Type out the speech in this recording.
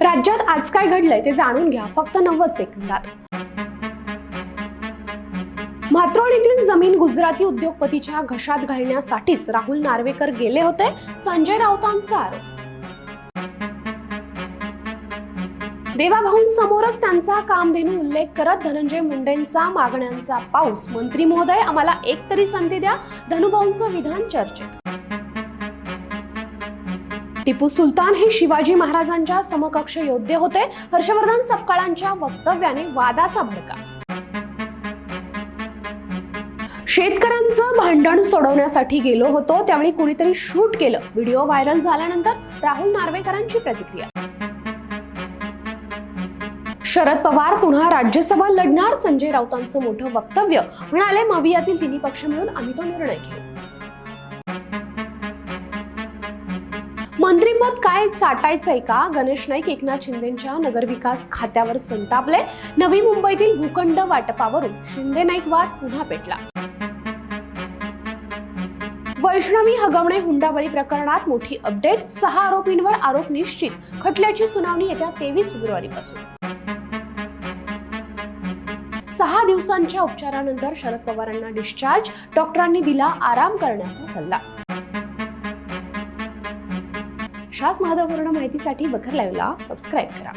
राज्यात आज काय घडलंय ते जाणून घ्या. फक्त नव्वद सेकंदात. म्हात्रोळीतील जमीन गुजराती उद्योगपतीच्या घशात घालण्यासाठीच राहुल नार्वेकर गेले होते. संजय राऊतांचा आरोप. देवाभाऊंसमोरच त्यांचा कामधेनू उल्लेख करत धनंजय मुंडेंचा मागण्यांचा पाऊस. मंत्री महोदय आम्हाला एक तरी संधी द्या. धनुभाऊंचं विधान चर्चेत. टिपू सुलतान हे शिवाजी महाराजांच्या समकक्ष योद्धे होते. हर्षवर्धन सपकाळांच्या वक्तव्याने वादाचा भडका. शेतकऱ्यांचं भांडण सोडवण्यासाठी गेलो होतो त्यावेळी कुणीतरी शूट केलं. व्हिडिओ व्हायरल झाल्यानंतर राहुल नार्वेकरांची प्रतिक्रिया. शरद पवार पुन्हा राज्यसभा लढणार संजय राऊतांचं मोठं वक्तव्य. म्हणाले मवियातील तिन्ही पक्ष मिळून आम्ही तो निर्णय घेऊ. मंत्रीपद काय चाटायचंय का? गणेश नाईक एकनाथ शिंदेच्या नगरविकास खात्यावर संतापले. नवी मुंबईतील भूखंड वाटपावरून शिंदे नाईक वाद पुन्हा पेटला. वैष्णवी हगवणे हुंडाबळी प्रकरणात मोठी अपडेट. सहा आरोपींवर आरोप निश्चित. खटल्याची सुनावणी येत्या तेवीस फेब्रुवारी पासून सहा दिवसांच्या उपचारानंतर शरद पवारांना डिस्चार्ज. डॉक्टरांनी दिला आराम करण्याचा सल्ला. अशाच महत्त्वपूर्ण माहितीसाठी बखर लाईव्हला सबस्क्राईब करा.